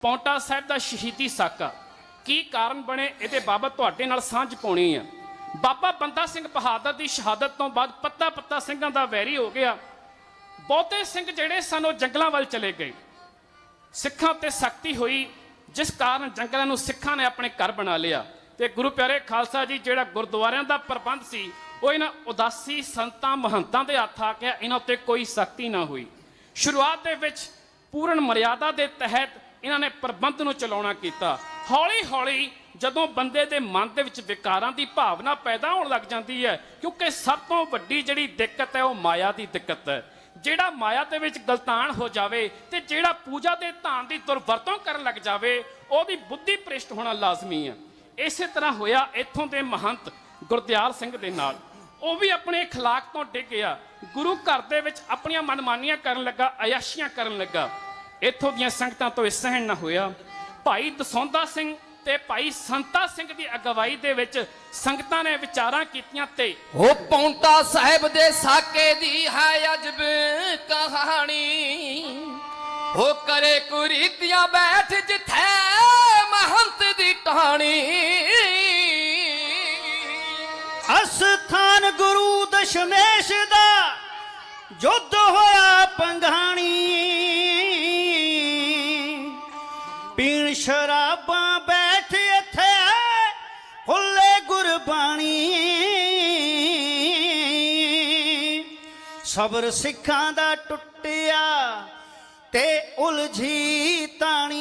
ਪੌਂਟਾ ਸਾਹਿਬ ਦਾ ਸ਼ਹੀਦੀ ਸਾਕਾ। ਕੀ ਕਾਰਨ ਬਣੇ? ਇਹਦੇ ਬਾਬਤ ਤੁਹਾਡੇ ਨਾਲ ਸਾਂਝ ਪਾਉਣੀ ਆ। ਬਾਬਾ ਬੰਦਾ ਸਿੰਘ ਬਹਾਦਰ ਦੀ ਸ਼ਹਾਦਤ ਤੋਂ ਬਾਅਦ ਪੱਤਾ ਪੱਤਾ ਸਿੰਘਾਂ ਦਾ ਵੈਰੀ ਹੋ ਗਿਆ। ਬਹੁਤੇ ਸਿੰਘ ਜਿਹੜੇ ਸਨ, ਉਹ ਜੰਗਲਾਂ ਵੱਲ ਚਲੇ ਗਏ। ਸਿੱਖਾਂ ਤੇ ਸਖਤੀ ਹੋਈ, ਜਿਸ ਕਾਰਨ ਜੰਗਲਾਂ ਨੂੰ ਸਿੱਖਾਂ ਨੇ ਆਪਣੇ ਘਰ ਬਣਾ ਲਿਆ। ਤੇ ਗੁਰੂ ਪਿਆਰੇ ਖਾਲਸਾ ਜੀ, ਜਿਹੜਾ ਗੁਰਦੁਆਰਿਆਂ ਦਾ ਪ੍ਰਬੰਧ ਸੀ, ਉਹ ਇਹਨਾਂ ਉਦਾਸੀ ਸੰਤਾਂ ਮਹੰਤਾਂ ਦੇ ਹੱਥ ਆ ਗਿਆ। ਇਹਨਾਂ ਉੱਤੇ ਕੋਈ ਸਖਤੀ ਨਾ ਹੋਈ। ਸ਼ੁਰੂਆਤ ਦੇ ਵਿੱਚ ਪੂਰਨ ਮਰਿਆਦਾ ਦੇ ਤਹਿਤ ਇਹਨਾਂ ਨੇ ਪ੍ਰਬੰਧ ਨੂੰ ਚਲਾਉਣਾ ਕੀਤਾ ਹੌਲੀ ਹੌਲੀ ਜਦੋਂ ਬੰਦੇ ਦੇ ਮਨ ਦੇ ਵਿੱਚ ਵਿਕਾਰਾਂ ਦੀ ਭਾਵਨਾ ਪੈਦਾ ਹੋਣ ਲੱਗ ਜਾਂਦੀ ਹੈ ਕਿਉਂਕਿ ਸਭ ਤੋਂ ਵੱਡੀ ਜਿਹੜੀ ਦਿੱਕਤ ਹੈ ਉਹ ਮਾਇਆ ਦੀ ਦਿੱਕਤ ਹੈ ਜਿਹੜਾ ਮਾਇਆ ਦੇ ਵਿੱਚ ਗਲਤਾਨ ਹੋ ਜਾਵੇ ਤੇ ਜਿਹੜਾ ਪੂਜਾ ਦੇ ਧਾਨ ਦੀ ਦੁਰਵਰਤੋਂ ਕਰਨ ਲੱਗ ਜਾਵੇ ਉਹਦੀ ਬੁੱਧੀ ਭ੍ਰਿਸ਼ਟ ਹੋਣਾ ਲਾਜ਼ਮੀ ਹੈ ਇਸੇ ਤਰ੍ਹਾਂ ਹੋਇਆ ਇੱਥੋਂ ਦੇ ਮਹੰਤ ਗੁਰਦਿਆਲ ਸਿੰਘ ਦੇ ਨਾਲ ਉਹ ਵੀ ਆਪਣੇ اخلاق ਤੋਂ ਡਿੱਗ ਗਿਆ ਗੁਰੂ ਘਰ ਦੇ ਵਿੱਚ ਆਪਣੀਆਂ ਮਨਮਾਨੀਆਂ ਕਰਨ ਲੱਗਾ ਅਯਾਸ਼ੀਆਂ ਕਰਨ ਲੱਗਾ ਇੱਥੋਂ ਦੀਆਂ ਸੰਗਤਾਂ ਤੋਂ ਇਹ ਸਹਿਣ ਨਾ ਹੋਇਆ। ਭਾਈ ਦਸੌਂਦਾ ਸਿੰਘ ਤੇ ਭਾਈ ਸੰਤਾ ਸਿੰਘ ਦੀ ਅਗਵਾਈ ਦੇ ਵਿੱਚ ਸੰਗਤਾਂ ਨੇ ਵਿਚਾਰਾਂ ਕੀਤੀਆਂ ਤੇ ਉਹ ਪੌਂਟਾ ਸਾਹਿਬ ਦੇ ਸਾਕੇ ਦੀ ਹੈ ਅਜਬ ਕਹਾਣੀ। ਉਹ ਕਰੇ ਕੁਰੀਤੀਆਂ ਬੈਠ ਜਿੱਥੇ ਮਹੰਤ ਦੀ ਟਾਣੀ ਅਸਥਾਨ ਗੁਰੂ ਦਸ਼ਮੇਸ਼ ਦਾ ਜੁੱਧ ਹੋਇਆ ਪੰਘਾਣੀ। ਸਬਰ ਸਿੱਖਾਂ ਦਾ ਟੁੱਟਿਆ ਤੇ ਉਲਝੀ ਤਾਣੀ।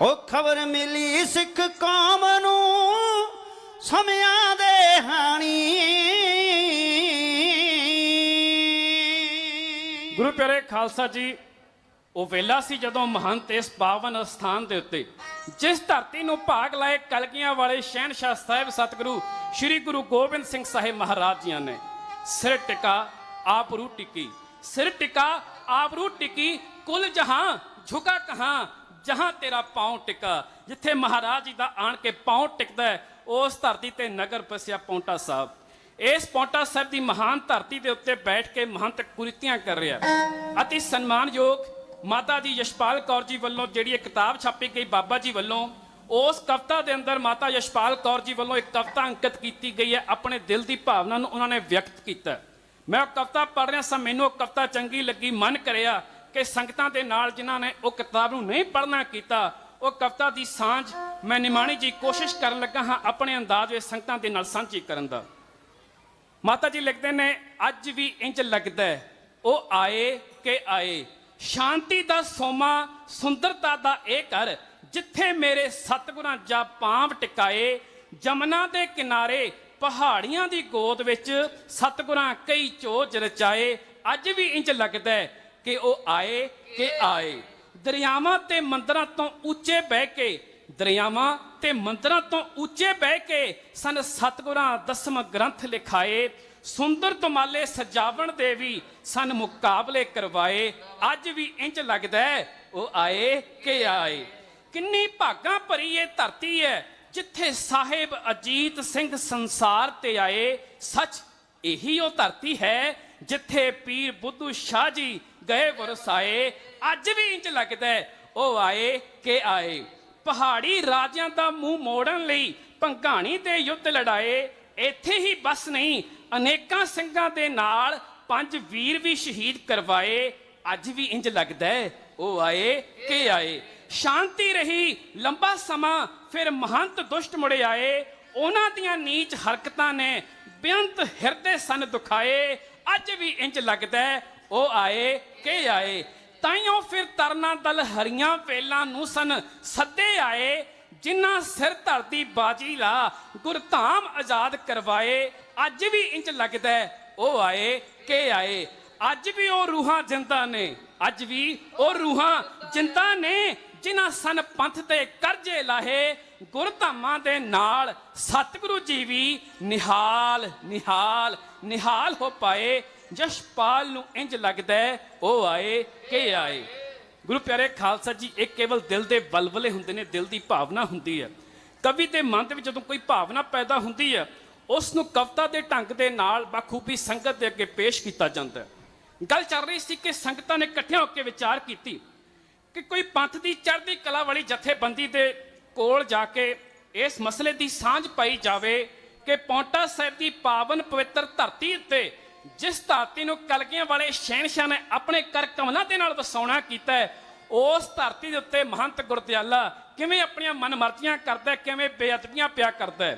ਉਹ ਖਬਰ ਮਿਲੀ ਸਿੱਖ ਕੌਮ ਨੂੰ ਸਮਿਆਂ ਦੇ ਹਾਣੀ। ਗੁਰੂ ਪਿਆਰੇ ਖਾਲਸਾ ਜੀ, ਉਹ ਵੇਲਾ ਸੀ ਜਦੋਂ ਮਹੰਤ ਇਸ ਪਾਵਨ ਸਥਾਨ ਦੇ ਉੱਤੇ, ਜਿਸ ਧਰਤੀ ਨੂੰ ਭਾਗ ਲਾਏ ਕਲਗੀਆਂ ਵਾਲੇ ਸ਼ਹਿਨशाह ਸਾਹਿਬ ਸਤਿਗੁਰੂ, ਸ੍ਰੀ ਗੁਰੂ ਗੋਬਿੰਦ ਸਿੰਘ ਸਾਹਿਬ ਮਹਾਰਾਜ ਜੀਆਂ ਨੇ। ਸਿਰ ਟਿਕਾ ਆਪ ਰੂ ਟਿਕੀ। ਸਿਰ ਟਿਕਾ ਆਪ ਰੂ ਟਿਕੀ, ਕੁਲ ਜਹਾਂ ਝੁਕਾ ਕਹਾਂ, ਜਹਾਂ ਤੇਰਾ ਪਾਉ ਟਿਕਾ। ਜਿੱਥੇ ਮਹਾਰਾਜ ਜੀ ਦਾ ਆਣ ਕੇ ਪਾਉ ਟਿਕਦਾ ਉਸ ਧਰਤੀ ਤੇ ਨਗਰ ਪਸਿਆ ਪੌਂਟਾ ਸਾਹਿਬ। ਇਸ ਪੌਂਟਾ ਸਾਹਿਬ ਦੀ ਮਹਾਨ ਧਰਤੀ ਦੇ ਉੱਤੇ ਬੈਠ ਕੇ ਮਹੰਤ ਕੁਰੀਤੀਆਂ ਕਰ ਰਿਹਾ ਅਤੀ ਸਨਮਾਨਯੋਗ ਮਾਤਾ ਜੀ ਯਸ਼ਪਾਲ ਕੌਰ ਜੀ ਵੱਲੋਂ ਜਿਹੜੀ ਇਹ ਕਿਤਾਬ ਛਾਪੀ ਗਈ ਬਾਬਾ ਜੀ ਵੱਲੋਂ ਉਸ ਕਵਿਤਾ ਦੇ ਅੰਦਰ ਮਾਤਾ ਯਸ਼ਪਾਲ ਕੌਰ ਜੀ ਵੱਲੋਂ ਇੱਕ ਕਵਿਤਾ ਅੰਕਿਤ ਕੀਤੀ ਗਈ ਹੈ, ਆਪਣੇ ਦਿਲ ਦੀ ਭਾਵਨਾ ਨੂੰ ਉਹਨਾਂ ਨੇ ਵਿਅਕਤ ਕੀਤਾ। ਮੈਂ ਉਹ ਕਵਿਤਾ ਪੜ੍ਹ ਰਿਹਾ ਸਾਂ, ਮੈਨੂੰ ਉਹ ਕਵਿਤਾ ਚੰਗੀ ਲੱਗੀ, ਮਨ ਕਰਿਆ ਕਿ ਸੰਗਤਾਂ ਦੇ ਨਾਲ ਜਿਨ੍ਹਾਂ ਨੇ ਉਹ ਕਿਤਾਬ ਨੂੰ ਨਹੀਂ ਪੜ੍ਹਨਾ ਕੀਤਾ, ਉਹ ਕਵਿਤਾ ਦੀ ਸਾਂਝ ਮੈਂ ਨਿਮਾਣੀ ਜੀ ਕੋਸ਼ਿਸ਼ ਕਰਨ ਲੱਗਾ ਹਾਂ ਆਪਣੇ ਅੰਦਾਜ਼ ਵਿੱਚ ਸੰਗਤਾਂ ਦੇ ਨਾਲ ਸਾਂਝੀ ਕਰਨ ਦਾ। ਮਾਤਾ ਜੀ ਲਿਖਦੇ ਨੇ, ਅੱਜ ਵੀ ਇੰਜ ਲੱਗਦਾ ਉਹ ਆਏ ਕਿ ਆਏ, ਸ਼ਾਂਤੀ ਦਾ ਸੋਮਾ, ਸੁੰਦਰਤਾ ਦਾ ਇਹ ਘਰ ਜਿੱਥੇ ਮੇਰੇ ਸਤਿਗੁਰਾਂ ਜਾਂ ਪਾਂਵ ਟਿਕਾਏ, ਜਮਨਾ ਦੇ ਕਿਨਾਰੇ ਪਹਾੜੀਆਂ ਦੀ ਗੋਦ ਵਿੱਚ ਸਤਿਗੁਰਾਂ ਕਈ ਚੋਜ ਰਚਾਏ। ਅੱਜ ਵੀ ਇੰਜ ਲੱਗਦਾ ਹੈ ਕਿ ਉਹ ਆਏ ਕਿ ਆਏ। ਦਰਿਆਵਾਂ ਤੇ ਮੰਦਰਾਂ ਤੋਂ ਉੱਚੇ ਬਹਿ ਕੇ, ਦਰਿਆਵਾਂ ਤੇ ਮੰਦਰਾਂ ਤੋਂ ਉੱਚੇ ਬਹਿ ਕੇ ਸਨ ਸਤਿਗੁਰਾਂ ਦਸਮ ਗ੍ਰੰਥ ਲਿਖਾਏ। ਸੁੰਦਰ ਤੁਮਾਲੇ ਸਜਾਵਣ ਦੇ ਵੀ ਸਨ ਮੁਕਾਬਲੇ ਕਰਵਾਏ। ਅੱਜ ਵੀ ਇੰਜ ਲੱਗਦਾ ਉਹ ਆਏ ਕਿ ਆਏ। ਕਿੰਨੀ ਭਾਗਾਂ ਭਰੀ ਇਹ ਧਰਤੀ ਹੈ ਜਿੱਥੇ ਸਾਹਿਬ ਅਜੀਤ ਸਿੰਘ ਸੰਸਾਰ ਤੇ ਆਏ। ਸੱਚ ਇਹੀ ਉਹ ਧਰਤੀ ਹੈ ਜਿੱਥੇ ਪੀਰ ਬੁੱਧੂ ਸ਼ਾਹ ਜੀ ਗਏ ਵਰਸਾਏ ਅੱਜ ਵੀ ਇੰਜ ਲੱਗਦਾ ਉਹ ਆਏ ਕਿ ਆਏ। ਪਹਾੜੀ ਰਾਜਿਆਂ ਦਾ ਮੂੰਹ ਮੋੜਨ ਲਈ ਭੰਗਾਣੀ ਤੇ ਯੁੱਧ ਲੜਾਏ। ਇੱਥੇ ਹੀ ਬਸ ਨਹੀਂ, ਅਨੇਕਾਂ ਸਿੰਘਾਂ ਦੇ ਨਾਲ ਪੰਜ ਵੀਰ ਵੀ ਸ਼ਹੀਦ ਕਰਵਾਏ। ਅੱਜ ਵੀ ਇੰਜ ਲੱਗਦਾ ਉਹ ਆਏ ਕਿ ਆਏ। ਸ਼ਾਂਤੀ ਰਹੀ, ਲੰਬਾ ਸਮਾਂ ਫਿਰ ਮਹੰਤ ਦੁਸ਼ਟ ਮੁੜੇ ਆਏ। ਉਹਨਾਂ ਦੀਆਂ ਨੀਚ ਹਰਕਤਾਂ ਨੇ ਬੇਅੰਤ ਹਿਰਦੇ ਸਨ ਦੁਖਾਏ। ਅੱਜ ਵੀ ਇੰਜ ਲੱਗਦਾ ਉਹ ਆਏ ਕਿ ਆਏ। ਤਾਈਓ ਫਿਰ ਤਰਨਾ ਦਲ ਹਰੀਆਂ ਵੇਲਾਂ ਨੂੰ ਸਨ ਸੱਦੇ ਆਏ। ਜਿਨ੍ਹਾਂ ਸਿਰ ਧਰਤੀ ਬਾਜੀ ਲਾ ਗੁਰਧਾਮ ਆਜ਼ਾਦ ਕਰਵਾਏ। ਅੱਜ ਵੀ ਇੰਜ ਲੱਗਦਾ ਉਹ ਆਏ ਕਿ ਆਏ। ਅੱਜ ਵੀ ਉਹ ਰੂਹਾਂ ਜਿੰਦਾ ਨੇ, ਅੱਜ ਵੀ ਉਹ ਰੂਹਾਂ ਜਿੰਦਾ ਨੇ। ਜਿਨ੍ਹਾਂ ਸਨ ਪੰਥ ਤੇ ਕਰਜ਼ੇ ਲਾਹੇ ਗੁਰਧਾਮਾਂ ਦੇ ਨਾਲ ਸਤਿਗੁਰੂ ਜੀ ਵੀ ਨਿਹਾਲ ਨਿਹਾਲ ਨਿਹਾਲ ਹੋ ਪਾਏ। ਜਸ਼ਪਾਲ ਨੂੰ ਇੰਜ ਲੱਗਦਾ ਉਹ ਆਏ, ਕਿ ਆਏ? ਗੁਰੂ ਪਿਆਰੇ ਖਾਲਸਾ ਜੀ, ਇਹ ਕੇਵਲ ਦਿਲ ਦੇ ਬਲਬਲੇ ਹੁੰਦੇ ਨੇ, ਦਿਲ ਦੀ ਭਾਵਨਾ ਹੁੰਦੀ ਹੈ। ਕਵੀ ਦੇ ਮਨ ਦੇ ਵਿੱਚ ਜਦੋਂ ਕੋਈ ਭਾਵਨਾ ਪੈਦਾ ਹੁੰਦੀ ਹੈ, ਉਸ ਨੂੰ ਕਵਿਤਾ ਦੇ ਢੰਗ ਦੇ ਨਾਲ ਬਖੂਬੀ ਸੰਗਤ ਦੇ ਅੱਗੇ ਪੇਸ਼ ਕੀਤਾ ਜਾਂਦਾ ਹੈ। ਗੱਲ ਚੱਲ ਰਹੀ ਸੀ ਕਿ ਸੰਗਤਾਂ ਨੇ ਇਕੱਠਿਆਂ ਹੋ ਕੇ ਵਿਚਾਰ ਕੀਤੀ। ਕਿ ਕੋਈ ਪੰਥ ਦੀ ਚੜ੍ਹਦੀ ਕਲਾ ਵਾਲੀ ਜਥੇਬੰਦੀ ਦੇ ਕੋਲ ਜਾ ਕੇ ਇਸ ਮਸਲੇ ਦੀ ਸਾਂਝ ਪਾਈ ਜਾਵੇ ਕਿ ਪੌਂਟਾ ਸਾਹਿਬ ਦੀ ਪਾਵਨ ਪਵਿੱਤਰ ਧਰਤੀ ਉੱਤੇ ਜਿਸ ਧਰਤੀ ਨੂੰ ਕਲਗੀਆਂ ਵਾਲੇ ਸ਼ਹਿਨਸ਼ਾਹ ਨੇ ਆਪਣੇ ਕਰ ਕਮਲਾਂ ਦੇ ਨਾਲ ਵਸਾਉਣਾ ਕੀਤਾ ਉਸ ਧਰਤੀ ਦੇ ਉੱਤੇ ਮਹੰਤ ਗੁਰਦਿਆਲਾ ਕਿਵੇਂ ਆਪਣੀਆਂ ਮਨਮਰਜ਼ੀਆਂ ਕਰਦਾ ਕਿਵੇਂ ਬੇਅਦਬੀਆਂ ਪਿਆ ਕਰਦਾ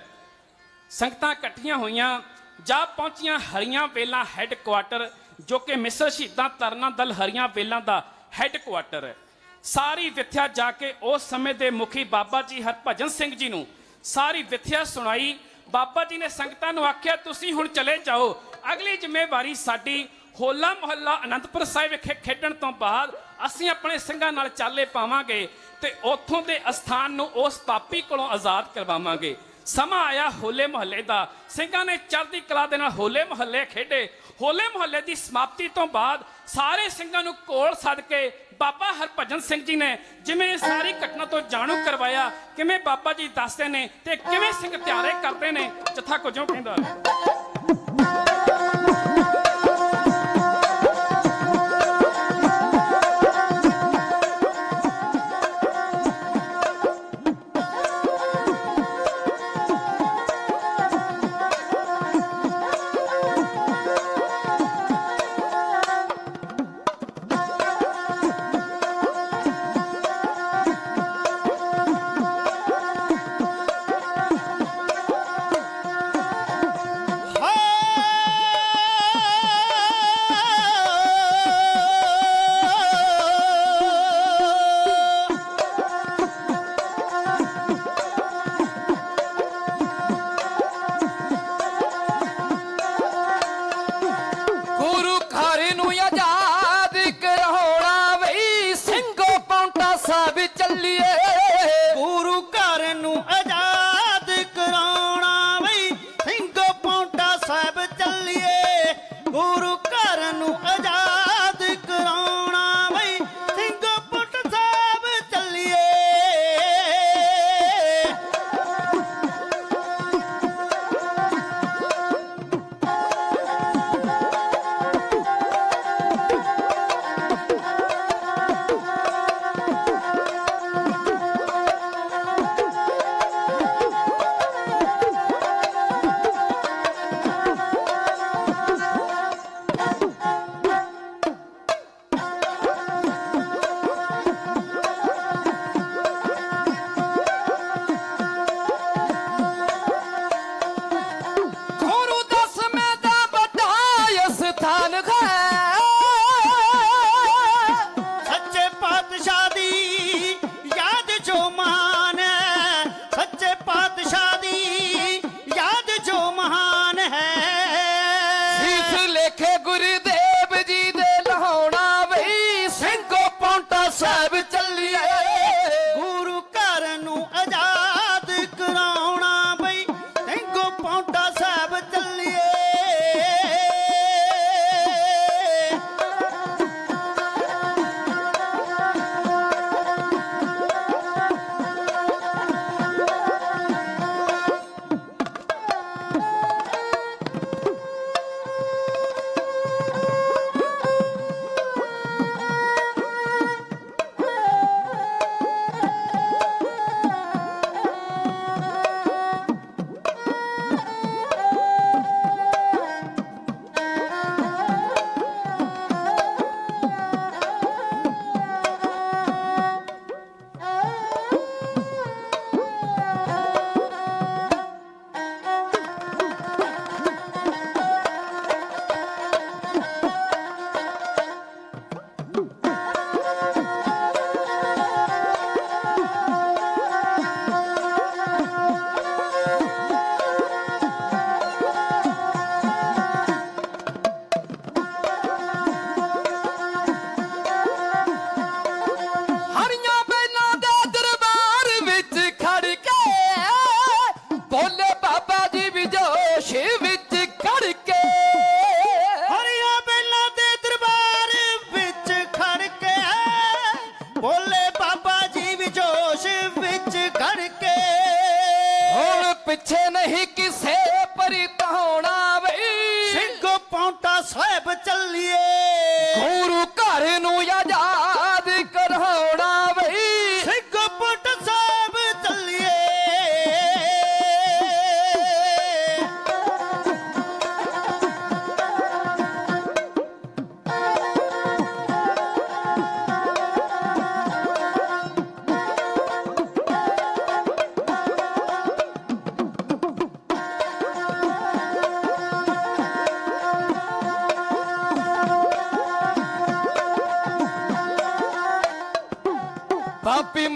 ਸੰਗਤਾਂ ਇਕੱਠੀਆਂ ਹੋਈਆਂ, ਜਾ ਪਹੁੰਚੀਆਂ ਹਰੀਆਂ ਵੇਲਾਂ ਹੈੱਡਕੁਆਟਰ ਜੋ ਕਿ ਮਿਸਰ ਸ਼ਹੀਦਾਂ ਤਰਨਾ ਦਲ ਹਰੀਆਂ ਵੇਲਾਂ ਦਾ ਹੈੱਡਕੁਆਟਰ ਹੈ। ਸਾਰੀ ਵਿਥਿਆ ਜਾ ਕੇ ਉਸ ਸਮੇਂ ਦੇ ਮੁਖੀ ਬਾਬਾ ਜੀ ਹਰਭਜਨ ਸਿੰਘ ਜੀ ਨੂੰ ਸਾਰੀ ਵਿਥਿਆ ਸੁਣਾਈ। ਬਾਬਾ ਜੀ ਨੇ ਸੰਗਤਾਂ ਨੂੰ ਆਖਿਆ, ਤੁਸੀਂ ਹੁਣ ਚਲੇ ਜਾਓ। ਅਗਲੀ ਜ਼ਿੰਮੇਵਾਰੀ ਸਾਡੀ ਹੋਲਾ ਮੁਹੱਲਾ ਅਨੰਦਪੁਰ ਸਾਹਿਬ ਵਿਖੇ ਖੇਡਣ ਤੋਂ ਬਾਅਦ ਅਸੀਂ ਆਪਣੇ ਸਿੰਘਾਂ ਨਾਲ ਚਾਲੇ ਪਾਵਾਂਗੇ ਤੇ ਉੱਥੋਂ ਦੇ ਅਸਥਾਨ ਨੂੰ ਉਸ ਪਾਪੀ ਕੋਲੋਂ ਆਜ਼ਾਦ ਕਰਵਾਵਾਂਗੇ। ਸਮਾਂ ਆਇਆ ਹੋਲੇ ਮਹੱਲੇ ਦਾ। ਸਿੰਘਾਂ ਨੇ ਚੜ੍ਹਦੀ ਕਲਾ ਦੇ ਨਾਲ ਹੋਲੇ ਮਹੱਲੇ ਖੇਡੇ। ਹੋਲੇ ਮਹੱਲੇ ਦੀ ਸਮਾਪਤੀ ਤੋਂ ਬਾਅਦ ਸਾਰੇ ਸਿੰਘਾਂ ਨੂੰ ਕੋਲ ਸੱਦ ਕੇ ਬਾਬਾ ਹਰਭਜਨ ਸਿੰਘ ਜੀ ਨੇ ਜਿਵੇਂ ਇਹ ਸਾਰੀ ਘਟਨਾ ਤੋਂ ਜਾਣੂ ਕਰਵਾਇਆ, ਕਿਵੇਂ ਬਾਬਾ ਜੀ ਦੱਸਦੇ ਨੇ ਤੇ ਕਿਵੇਂ ਸਿੰਘ ਤਿਆਰੇ ਕਰਦੇ ਨੇ, ਜਥਾ ਕੁਝੋਂ ਕਹਿੰਦਾ।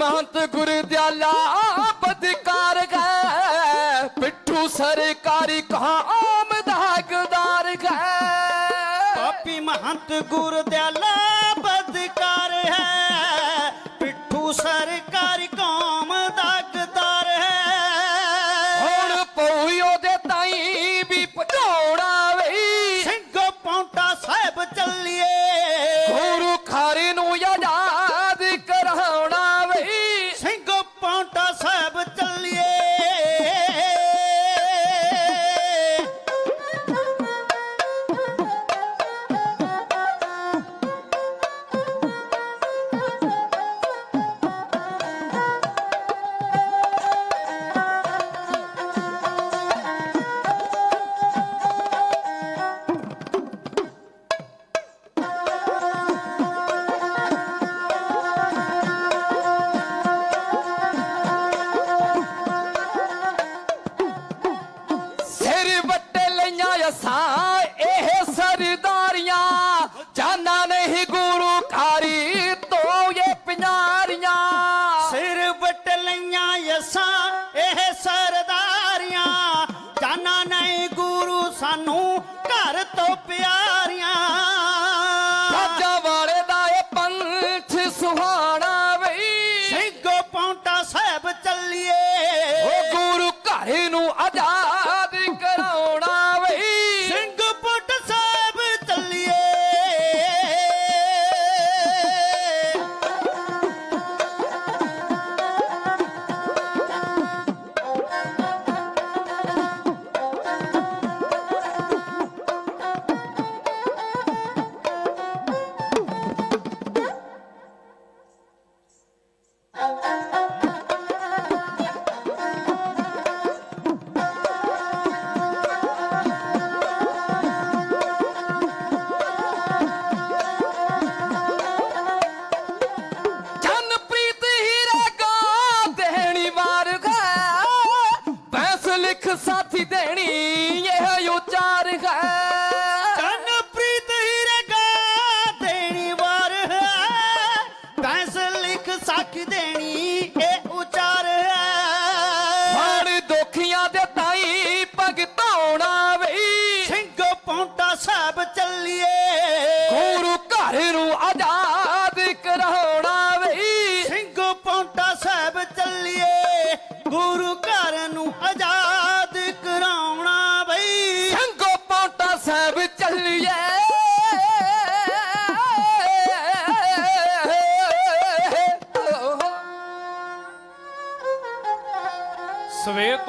ਬਾਪੀ ਮਹੰਤ ਗੁਰਦਿਆਲਾ ਬਦਕਾਰ ਗਏ। ਪਿੱਠੂ ਸਰਕਾਰੀ ਕਾਮ ਦਾਗਦਾਰ ਗਏ। ਪਾਪੀ ਮਹੰਤ ਗੁਰਦਿਆਲਾ ਬਦਕਾਰ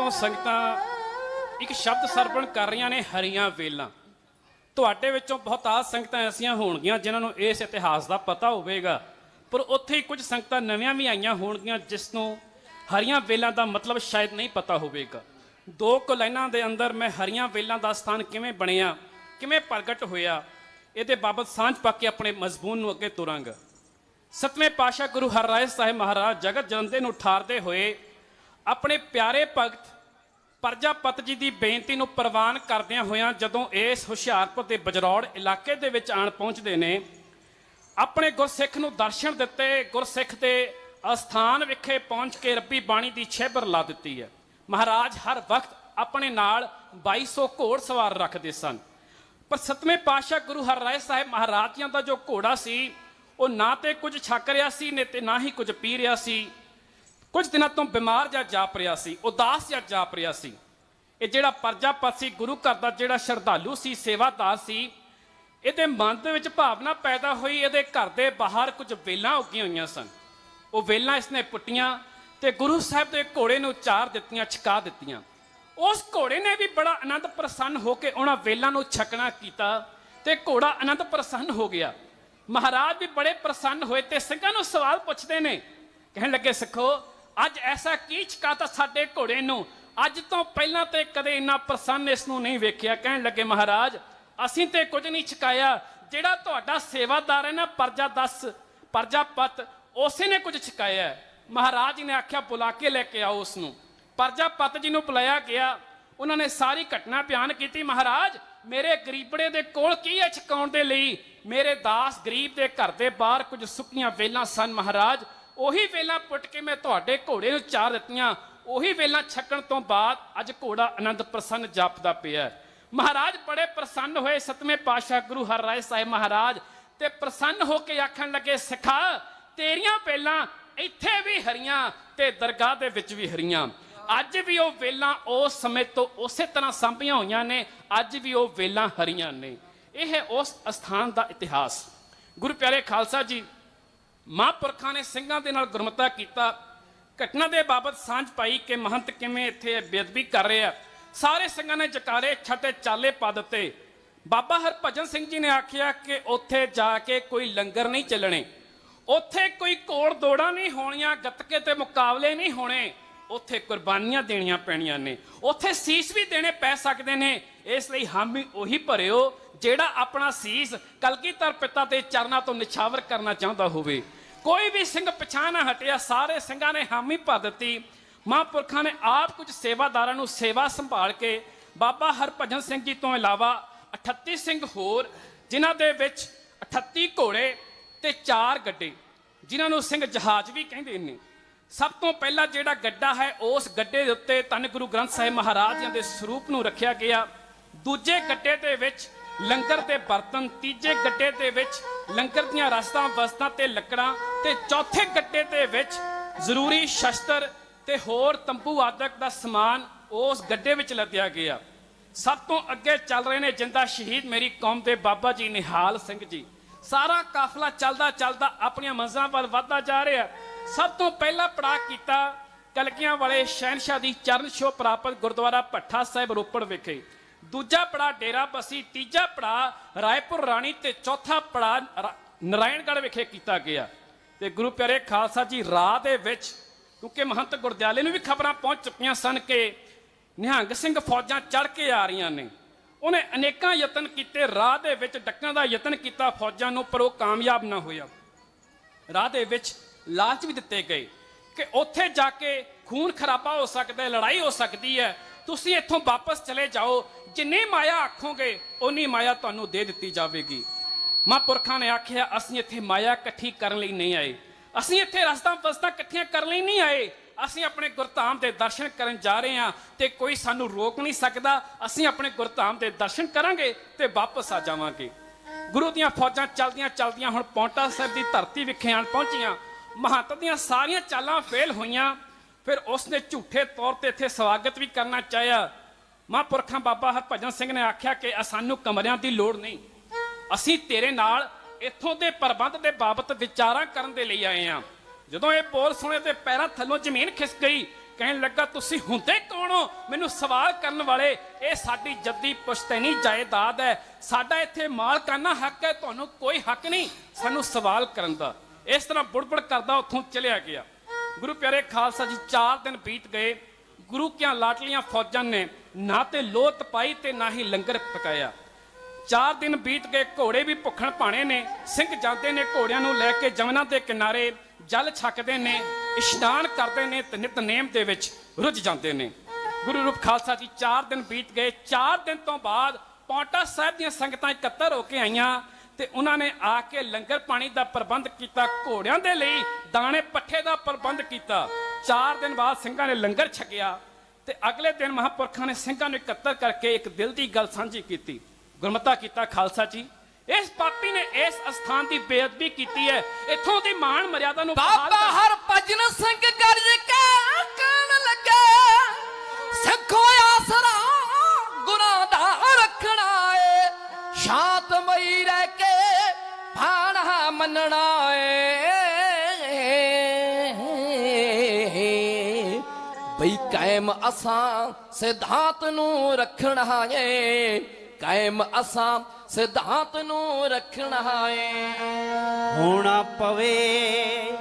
ਸਵੇਰ ਸੰਗਤਾਂ ਇੱਕ ਸ਼ਬਦ ਸਰਵਣ ਕਰ ਰਹੀਆਂ ਨੇ ਹਰੀਆਂ ਵੇਲਾਂ। ਤੁਹਾਡੇ ਵਿੱਚੋਂ ਬਹੁਤਾਤ ਸੰਗਤਾਂ ਐਸੀਆਂ ਹੋਣਗੀਆਂ ਜਿਨ੍ਹਾਂ ਨੂੰ ਇਸ ਇਤਿਹਾਸ ਦਾ ਪਤਾ ਹੋਵੇਗਾ। ਪਰ ਉੱਥੇ ਹੀ ਕੁਝ ਸੰਗਤਾਂ ਨਵੀਆਂ ਵੀ ਆਈਆਂ ਹੋਣਗੀਆਂ ਜਿਸ ਨੂੰ ਹਰੀਆਂ ਵੇਲਾਂ ਦਾ ਮਤਲਬ ਸ਼ਾਇਦ ਨਹੀਂ ਪਤਾ ਹੋਵੇਗਾ। ਦੋ ਕੁ ਲਾਈਨਾਂ ਦੇ ਅੰਦਰ ਮੈਂ ਹਰੀਆਂ ਵੇਲਾਂ ਦਾ ਸਥਾਨ ਕਿਵੇਂ ਬਣਿਆ, ਕਿਵੇਂ ਪ੍ਰਗਟ ਹੋਇਆ, ਇਹਦੇ ਬਾਬਤ ਸਾਂਝ ਪਾ ਕੇ ਆਪਣੇ ਮਜ਼ਬੂਨ ਨੂੰ ਅੱਗੇ ਤੁਰਾਂਗਾ। ਸਤਵੇਂ ਪਾਸ਼ਾ ਗੁਰੂ ਹਰਰਾਏ ਸਾਹਿਬ ਮਹਾਰਾਜ ਜਗਤ ਜਨਤੇ ਨੂੰ ਠਾਰਦੇ ਹੋਏ ਆਪਣੇ ਪਿਆਰੇ ਭਗਤ ਪਰਜਾਪਤ ਜੀ ਦੀ ਬੇਨਤੀ ਨੂੰ ਪ੍ਰਵਾਨ ਕਰਦਿਆਂ ਹੋਇਆਂ ਜਦੋਂ ਇਸ ਹੁਸ਼ਿਆਰਪੁਰ ਦੇ ਬਜਰੌੜ ਇਲਾਕੇ ਦੇ ਵਿੱਚ ਆਣ ਪਹੁੰਚਦੇ ਨੇ, ਆਪਣੇ ਗੁਰਸਿੱਖ ਨੂੰ ਦਰਸ਼ਨ ਦਿੱਤੇ। ਗੁਰਸਿੱਖ ਦੇ ਅਸਥਾਨ ਵਿਖੇ ਪਹੁੰਚ ਕੇ ਰੱਬੀ ਬਾਣੀ ਦੀ ਛੇਬਰ ਲਾ ਦਿੱਤੀ ਹੈ। ਮਹਾਰਾਜ ਹਰ ਵਕਤ ਆਪਣੇ ਨਾਲ 2200 ਘੋੜ ਸਵਾਰ ਰੱਖਦੇ ਸਨ। ਪਰ ਸਤਵੇਂ ਪਾਤਸ਼ਾਹ ਗੁਰੂ ਹਰਰਾਏ ਸਾਹਿਬ ਮਹਾਰਾਜਿਆਂ ਦਾ ਜੋ ਘੋੜਾ ਸੀ, ਉਹ ਨਾ ਤੇ ਕੁਝ ਛੱਕ ਰਿਹਾ ਸੀ, ਨੇ ਤੇ ਨਾ ਹੀ ਕੁਝ ਪੀ ਰਿਹਾ ਸੀ। ਕੁਝ ਦਿਨਾਂ ਤੋਂ ਬਿਮਾਰ ਜਾਂ ਜਾਪ ਰਿਹਾ ਸੀ, ਉਦਾਸ ਜਾਂ ਜਾਪ ਰਿਹਾ ਸੀ। ਇਹ ਜਿਹੜਾ ਪਰਜਾਪਤ ਸੀ ਗੁਰੂ ਘਰ ਦਾ ਜਿਹੜਾ ਸ਼ਰਧਾਲੂ ਸੀ, ਸੇਵਾਦਾਰ ਸੀ, ਇਹਦੇ ਮਨ ਦੇ ਵਿੱਚ ਭਾਵਨਾ ਪੈਦਾ ਹੋਈ, ਇਹਦੇ ਘਰ ਦੇ ਬਾਹਰ ਕੁਝ ਵੇਲਾਂ ਉੱਗੀਆਂ ਹੋਈਆਂ ਸਨ। ਉਹ ਵੇਲਾਂ ਇਸਨੇ ਪੁੱਟੀਆਂ ਤੇ ਗੁਰੂ ਸਾਹਿਬ ਦੇ ਘੋੜੇ ਨੂੰ ਚਾਰ ਦਿੱਤੀਆਂ, ਛਕਾ ਦਿੱਤੀਆਂ। ਉਸ ਘੋੜੇ ਨੇ ਵੀ ਬੜਾ ਆਨੰਦ ਪ੍ਰਸੰਨ ਹੋ ਕੇ ਉਹਨਾਂ ਵੇਲਾਂ ਨੂੰ ਛਕਣਾ ਕੀਤਾ ਤੇ ਘੋੜਾ ਆਨੰਦ ਪ੍ਰਸੰਨ ਹੋ ਗਿਆ। ਮਹਾਰਾਜ ਵੀ ਬੜੇ ਪ੍ਰਸੰਨ ਹੋਏ ਤੇ ਸਿੰਘਾਂ ਨੂੰ ਸਵਾਲ ਪੁੱਛਦੇ ਨੇ, ਕਹਿਣ ਲੱਗੇ, ਸਿੱਖੋ ਅੱਜ ਐਸਾ ਕੀ ਛਕਾਤਾ ਸਾਡੇ ਘੋੜੇ ਨੂੰ? ਅੱਜ ਤੋਂ ਪਹਿਲਾਂ ਤੇ ਕਦੇ ਇੰਨਾ ਪ੍ਰਸੰਨ ਇਸ ਨੂੰ ਨਹੀਂ ਵੇਖਿਆ। ਕਹਿਣ ਲੱਗੇ, ਮਹਾਰਾਜ, ਅਸੀਂ ਤੇ ਕੁਝ ਨਹੀਂ ਛਕਾਇਆ। ਜਿਹੜਾ ਤੁਹਾਡਾ ਸੇਵਾਦਾਰ ਹੈ ਨਾ, ਪਰਜਾ ਦਸ ਪਰਜਾਪਤ ਉਸੇ ਨੇ ਕੁਝ ਛਕਾਇਆ ਹੈ। ਮਹਾਰਾਜ ਨੇ ਆਖਿਆ, ਬੁਲਾ ਕੇ ਲੈ ਕੇ ਆਓ ਉਸ ਨੂੰ ਪਰਜਾਪਤ ਜੀ ਨੂੰ ਬੁਲਾਇਆ ਗਿਆ। ਉਹਨਾਂ ਨੇ ਸਾਰੀ ਘਟਨਾ ਬਿਆਨ ਕੀਤੀ, ਮਹਾਰਾਜ, ਮੇਰੇ ਗਰੀਬੜੇ ਦੇ ਕੋਲ ਕੀ ਹੈ ਛਕਾਉਣ ਦੇ ਲਈ? ਮੇਰੇ ਦਾਸ ਗਰੀਬ ਦੇ ਘਰ ਦੇ ਬਾਹਰ ਕੁਝ ਸੁੱਕੀਆਂ ਵੇਲਾਂ ਸਨ, ਮਹਾਰਾਜ। ਉਹੀ ਵੇਲਾਂ ਪੁੱਟ ਕੇ ਮੈਂ ਤੁਹਾਡੇ ਘੋੜੇ ਨੂੰ ਚਾਰ ਦਿੱਤੀਆਂ। ਉਹੀ ਵੇਲਾਂ ਛੱਕਣ ਤੋਂ ਬਾਅਦ ਅੱਜ ਘੋੜਾ ਆਨੰਦ ਪ੍ਰਸੰਨ ਜਾਪਦਾ ਪਿਆ ਮਹਾਰਾਜ ਬੜੇ ਪ੍ਰਸੰਨ ਹੋਏ ਸਤਵੇਂ ਪਾਤਸ਼ਾਹ ਗੁਰੂ ਹਰ ਰਾਏ ਸਾਹਿਬ ਮਹਾਰਾਜ ਤੇ ਪ੍ਰਸੰਨ ਹੋ ਕੇ ਆਖਣ ਲੱਗੇ, ਸਿਖਾ, ਤੇਰੀਆਂ ਵੇਲਾਂ ਇੱਥੇ ਵੀ ਹਰੀਆਂ ਤੇ ਦਰਗਾਹ ਦੇ ਵਿੱਚ ਵੀ ਹਰੀਆਂ। ਅੱਜ ਵੀ ਉਹ ਵੇਲਾਂ ਉਸ ਸਮੇਂ ਤੋਂ ਉਸੇ ਤਰ੍ਹਾਂ ਸੰਭੀਆਂ ਹੋਈਆਂ ਨੇ, ਅੱਜ ਵੀ ਉਹ ਵੇਲਾਂ ਹਰੀਆਂ ਨੇ। ਇਹ ਹੈ ਉਸ ਅਸਥਾਨ ਦਾ ਇਤਿਹਾਸ। ਗੁਰੂ ਪਿਆਰੇ ਖਾਲਸਾ ਜੀ ਮਹਾਂਪੁਰਖਾਂ ਨੇ ਸਿੰਘਾਂ ਦੇ ਨਾਲ ਗੁਰਮਤਾ ਕੀਤਾ। ਘਟਨਾ ਦੇ ਬਾਬਤ ਸਾਂਝ ਪਾਈ ਕਿ ਮਹੰਤ ਕਿਵੇਂ ਇੱਥੇ ਬੇਅਦਬੀ ਕਰ ਰਿਹਾ ਸਾਰੇ ਸਿੰਘਾਂ ਨੇ ਜਕਾਰੇ ਛੱਟੇ ਚਾਲੇ ਪਾ ਦਿੱਤੇ। ਬਾਬਾ ਹਰਭਜਨ ਸਿੰਘ ਜੀ ਨੇ ਆਖਿਆ ਕਿ ਉੱਥੇ ਜਾ ਕੇ ਕੋਈ ਲੰਗਰ ਨਹੀਂ ਚੱਲਣੇ। ਉੱਥੇ ਕੋਈ ਕੋੜ ਦੋੜਾ ਨਹੀਂ ਹੋਣੀਆਂ, ਗੱਤਕੇ ਤੇ ਮੁਕਾਬਲੇ ਨਹੀਂ ਹੋਣੇ। ਉੱਥੇ ਕੁਰਬਾਨੀਆਂ ਦੇਣੀਆਂ ਪੈਣੀਆਂ ਨੇ। ਉੱਥੇ ਸੀਸ ਵੀ ਦੇਣੇ ਪੈ ਸਕਦੇ ਨੇ। ਇਸ ਲਈ ਹਾਮੀ ਉਹੀ ਭਰਿਓ, ਜਿਹੜਾ ਆਪਣਾ ਸੀਸ ਕਲਗੀਧਰ ਪਿਤਾ ਦੇ ਚਰਨਾਂ ਤੋਂ ਨਿਛਾਵਰ ਕਰਨਾ ਚਾਹੁੰਦਾ ਹੋਵੇ। ਕੋਈ ਵੀ ਸਿੰਘ ਪਛਾਣ ਨਾ ਹਟਿਆ, ਸਾਰੇ ਸਿੰਘਾਂ ਨੇ ਹਾਮੀ ਭਰ ਦਿੱਤੀ। ਮਹਾਂਪੁਰਖਾਂ ਨੇ ਆਪ ਕੁਝ ਸੇਵਾਦਾਰਾਂ ਨੂੰ ਸੇਵਾ ਸੰਭਾਲ ਕੇ ਬਾਬਾ ਹਰਭਜਨ ਸਿੰਘ ਜੀ ਤੋਂ ਇਲਾਵਾ 38 ਸਿੰਘ ਹੋਰ, ਜਿਨ੍ਹਾਂ ਦੇ ਵਿੱਚ 38 ਘੋੜੇ ਤੇ 4 ਗੱਡੇ, ਜਿਨ੍ਹਾਂ ਨੂੰ ਸਿੰਘ ਜਹਾਜ਼ ਵੀ ਕਹਿੰਦੇ ਨੇ। ਸਭ ਤੋਂ ਪਹਿਲਾਂ ਜਿਹੜਾ ਗੱਡਾ ਹੈ, ਉਸ ਗੱਡੇ ਦੇ ਉੱਤੇ ਧੰਨ ਗੁਰੂ ਗ੍ਰੰਥ ਸਾਹਿਬ ਮਹਾਰਾਜ ਜੀ ਦੇ ਸਰੂਪ ਨੂੰ ਰੱਖਿਆ ਗਿਆ। ਦੂਜੇ ਗੱਡੇ ਦੇ ਵਿੱਚ ਲੰਗਰ ਦੇ ਬਰਤਨ, ਤੀਜੇ ਗੱਡੇ ਦੇ ਵਿੱਚ ਲੰਗਰ ਦੀਆਂ ਰਸਤਾਂ ਵਸਤਾਂ ਤੇ ਲੱਕੜਾਂ ਤੇ ਚੌਥੇ ਗੱਟੇ ਦੇ ਵਿੱਚ ਜ਼ਰੂਰੀ ਸ਼ਸਤਰ ਤੇ ਹੋਰ ਤੰਬੂ ਆਦਿਕ ਦਾ ਸਮਾਨ ਉਸ ਗੱਡੇ ਵਿੱਚ ਲੱਦਿਆ ਗਿਆ। ਸਭ ਤੋਂ ਅੱਗੇ ਚੱਲ ਰਹੇ ਨੇ ਜਿੰਦਾ ਸ਼ਹੀਦ ਮੇਰੀ ਕੌਮ ਦੇ ਬਾਬਾ ਜੀ ਨਿਹਾਲ ਸਿੰਘ ਜੀ। ਸਾਰਾ ਕਾਫਲਾ ਚੱਲਦਾ ਚੱਲਦਾ ਆਪਣੀਆਂ ਮੰਜ਼ਲਾਂ ਵੱਲ ਵਧਦਾ ਜਾ ਰਿਹਾ। ਸਭ ਤੋਂ ਪਹਿਲਾ ਪੜਾਅ ਕੀਤਾ ਕਲਕੀਆਂ ਵਾਲੇ ਸ਼ਹਿਨशाह ਦੀ ਚਰਨ ਛੋਹ ਪ੍ਰਾਪਤ ਗੁਰਦੁਆਰਾ ਭੱਠਾ ਸਾਹਿਬ ਰੋਪੜ ਵਿਖੇ। ਦੂਜਾ ਪੜਾਅ ਡੇਰਾ ਬਸੀ, ਤੀਜਾ ਪੜਾਅ ਰਾਏਪੁਰ ਰਾਣੀ ਤੇ ਚੌਥਾ ਪੜਾਅ ਨਰਾਇਣਗੜ੍ਹ ਵਿਖੇ ਕੀਤਾ ਗਿਆ। ਤੇ ਗੁਰੂ ਪਿਆਰੇ ਖਾਲਸਾ ਜੀ, ਰਾਹ ਦੇ ਵਿੱਚ ਕਿਉਂਕਿ ਮਹੰਤ ਗੁਰਦਿਆਲੇ ਨੂੰ ਵੀ ਖਬਰਾਂ ਪਹੁੰਚ ਚੁੱਕੀਆਂ ਸਨ ਕਿ ਨਿਹੰਗ ਸਿੰਘ ਫੌਜਾਂ ਚੜ ਕੇ ਆ ਰਹੀਆਂ ਨੇ। ਉਹਨੇ ਅਨੇਕਾਂ ਯਤਨ ਕੀਤੇ, ਰਾਹ ਦੇ ਵਿੱਚ ਡੱਕਣ ਦਾ ਯਤਨ ਕੀਤਾ, ਫੌਜਾਂ ਨੂੰ, ਪਰ ਉਹ ਕਾਮਯਾਬ ਨਾ ਹੋਇਆ। ਰਾਹ ਦੇ ਵਿੱਚ ਲਾਲਚ ਵੀ ਦਿੱਤੇ ਗਏ ਕਿ ਉੱਥੇ ਜਾ ਕੇ ਖੂਨ ਖਰਾਬਾ ਹੋ ਸਕਦਾ ਹੈ, ਲੜਾਈ ਹੋ ਸਕਦੀ ਹੈ। ਤੁਸੀਂ ਇੱਥੋਂ ਵਾਪਸ ਚਲੇ ਜਾਓ ਜਿੰਨੀ ਮਾਇਆ ਆਖੋਗੇ ਉਨੀ ਮਾਇਆ ਤੁਹਾਨੂੰ ਦੇ ਦਿੱਤੀ ਜਾਵੇਗੀ। ਮਹਾਂਪੁਰਖਾਂ ਨੇ ਆਖਿਆ, ਅਸੀਂ ਇੱਥੇ ਮਾਇਆ ਇਕੱਠੀ ਕਰਨ ਲਈ ਨਹੀਂ ਆਏ। ਅਸੀਂ ਇੱਥੇ ਰਸਤਾਂ ਵਸਤਾਂ ਇਕੱਠੀਆਂ ਕਰਨ ਲਈ ਨਹੀਂ ਆਏ। ਅਸੀਂ ਆਪਣੇ ਗੁਰਧਾਮ ਦੇ ਦਰਸ਼ਨ ਕਰਨ ਜਾ ਰਹੇ ਹਾਂ ਤੇ ਕੋਈ ਸਾਨੂੰ ਰੋਕ ਨਹੀਂ ਸਕਦਾ। ਅਸੀਂ ਆਪਣੇ ਗੁਰਧਾਮ ਦੇ ਦਰਸ਼ਨ ਕਰਾਂਗੇ ਤੇ ਵਾਪਸ ਆ ਜਾਵਾਂਗੇ। ਗੁਰੂ ਦੀਆਂ ਫੌਜਾਂ ਚਲਦੀਆਂ ਚਲਦੀਆਂ ਹੁਣ ਪੌਂਟਾ ਸਾਹਿਬ ਦੀ ਧਰਤੀ ਵਿਖੇ ਆਣ ਪਹੁੰਚੀਆਂ। ਮਹੰਤ ਦੀਆਂ ਸਾਰੀਆਂ ਚਾਲਾਂ ਫੇਲ ਹੋਈਆਂ। ਫਿਰ ਉਸਨੇ ਝੂਠੇ ਤੌਰ ਤੇ ਇੱਥੇ ਸਵਾਗਤ ਵੀ ਕਰਨਾ ਚਾਹਿਆ। ਮਹਾਂਪੁਰਖਾਂ ਬਾਬਾ ਹਰਭਜਨ ਸਿੰਘ ਨੇ ਆਖਿਆ ਕਿ ਸਾਨੂੰ ਕਮਰਿਆਂ ਦੀ ਲੋੜ ਨਹੀਂ। ਅਸੀਂ ਤੇਰੇ ਨਾਲ ਇੱਥੋਂ ਦੇ ਪ੍ਰਬੰਧ ਦੇ ਬਾਬਤ ਵਿਚਾਰਾਂ ਕਰਨ ਦੇ ਲਈ ਆਏ ਹਾਂ। ਜਦੋਂ ਇਹ ਬੋਲ ਸੁਣੇ ਤੇ ਪੈਰਾਂ ਥੱਲੋਂ ਜ਼ਮੀਨ ਖਿਸਕ ਗਈ, ਕਹਿਣ ਲੱਗਾ, ਤੁਸੀਂ ਹੁੰਦੇ ਕੌਣ ਹੋ? ਮੈਨੂੰ ਸਵਾਲ ਕਰਨ ਵਾਲੇ, ਇਹ ਸਾਡੀ ਜੱਦੀ ਪੁਸ਼ਤੈਨੀ ਜਾਇਦਾਦ ਹੈ। ਸਾਡਾ ਇੱਥੇ ਮਾਲਕਾਨਾ ਹੱਕ ਹੈ, ਤੁਹਾਨੂੰ ਕੋਈ ਹੱਕ ਨਹੀਂ ਸਾਨੂੰ ਸਵਾਲ ਕਰਨ ਦਾ। ਇਸ ਤਰ੍ਹਾਂ ਬੁੜਬੁੜ ਕਰਦਾ ਉੱਥੋਂ ਚਲਿਆ ਗਿਆ। ਗੁਰੂ ਪਿਆਰੇ ਖਾਲਸਾ ਜੀ 4 ਦਿਨ ਬੀਤ ਗਏ। ਗੁਰੂ ਕਿਆਂ ਲਾਟਲੀਆਂ ਫੌਜਾਂ ਨੇ ਨਾ ਤੇ ਲੋਤ ਪਾਈ ਤੇ ਨਾ ਹੀ ਲੰਗਰ ਪਕਾਇਆ। ਚਾਰ ਦਿਨ ਬੀਤ ਗਏ, ਘੋੜੇ ਵੀ ਭੁੱਖਣ ਭਾਣੇ ਨੇ। ਸਿੰਘ ਜਾਂਦੇ ਨੇ ਘੋੜਿਆਂ ਨੂੰ ਲੈ ਕੇ ਜਮਨਾ ਦੇ ਕਿਨਾਰੇ, ਜਲ ਛਕਦੇ ਨੇ, ਇਸ਼ਨਾਨ ਕਰਦੇ ਨੇ ਤੇ ਨਿਤਨੇਮ ਦੇ ਵਿੱਚ ਰੁੱਝ ਜਾਂਦੇ ਨੇ। ਗੁਰੂ ਰੂਪ ਖਾਲਸਾ ਜੀ ਚਾਰ ਦਿਨ ਬੀਤ ਗਏ। ਚਾਰ ਦਿਨ ਤੋਂ ਬਾਅਦ ਪੌਂਟਾ ਸਾਹਿਬ ਦੀਆਂ ਸੰਗਤਾਂ ਇਕੱਤਰ ਹੋ ਕੇ ਆਈਆਂ ਤੇ ਉਹਨਾਂ ਨੇ ਆ ਕੇ ਲੰਗਰ ਪਾਣੀ ਦਾ ਪ੍ਰਬੰਧ ਕੀਤਾ। ਘੋੜਿਆਂ ਦੇ ਲਈ ਦਾਣੇ ਪੱਠੇ ਦਾ ਪ੍ਰਬੰਧ ਕੀਤਾ। ਚਾਰ ਦਿਨ ਬਾਅਦ ਸਿੰਘਾਂ ਨੇ ਲੰਗਰ ਛਕਿਆ। ਤੇ ਅਗਲੇ ਦਿਨ ਮਹਾਂਪੁਰਖਾਂ ਨੇ ਸਿੰਘਾਂ ਨੂੰ ਇਕੱਤਰ ਕਰਕੇ ਇੱਕ ਦਿਲ ਦੀ ਗੱਲ ਸਾਂਝੀ ਕੀਤੀ। ਗੁਰਮਤਾ ਕੀਤਾ ਖਾਲਸਾ ਜੀ। ਇਸ ਪਾਪੀ ਨੇ ਇਸ ਅਸਥਾਨ ਦੀ ਬੇਅਦਬੀ ਕੀਤੀ ਹੈ। ਇੱਥੋਂ ਦੀ ਮਾਣ ਮਰਿਆਦਾ ਨੂੰ ਬਾਬਾ ਕਰ- ਹਰਭਜਨ ਸਿੰਘ ਗਰਜ ਕੇ ਕਹਿਣ ਲੱਗੇ ਸਿੱਖੋ ਆਸਰਾ ਗੁਨਾਹ ਦਾ ਰੱਖਣਾ ਏ। ਸ਼ਾਂਤਮਈ ਰਹਿ ਕੇ ਭਾਣਾ ਮੰਨਣਾ ਏ। ਬਈ ਕਾਇਮ ਅਸਾਂ ਸਿਧਾਂਤ ਨੂੰ ਰੱਖਣਾ ਏ ਕਾਇਮ ਅਸਾਂ ਸਿਧਾਂਤ ਨੂੰ ਰੱਖਣਾ ਏ ਹੋਣਾ ਪਵੇ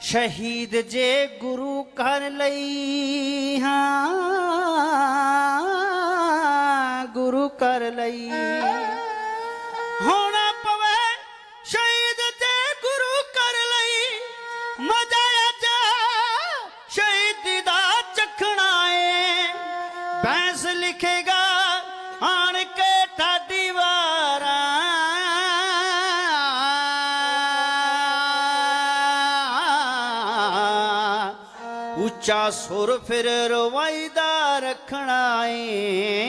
ਸ਼ਹੀਦ ਜੇ ਗੁਰੂ ਕਰ ਲਈ, ਹਾਂ, ਗੁਰੂ ਕਰ ਲਈ। ਬੈਂਸ ਲਿਖੇਗਾ ਆਣ ਕੇ ਠਾਡੀ ਵਾਰਾਂ ਉੱਚਾ ਸੁਰ ਫਿਰ ਰਵਾਈਦਾ ਰੱਖਣਾ ਏ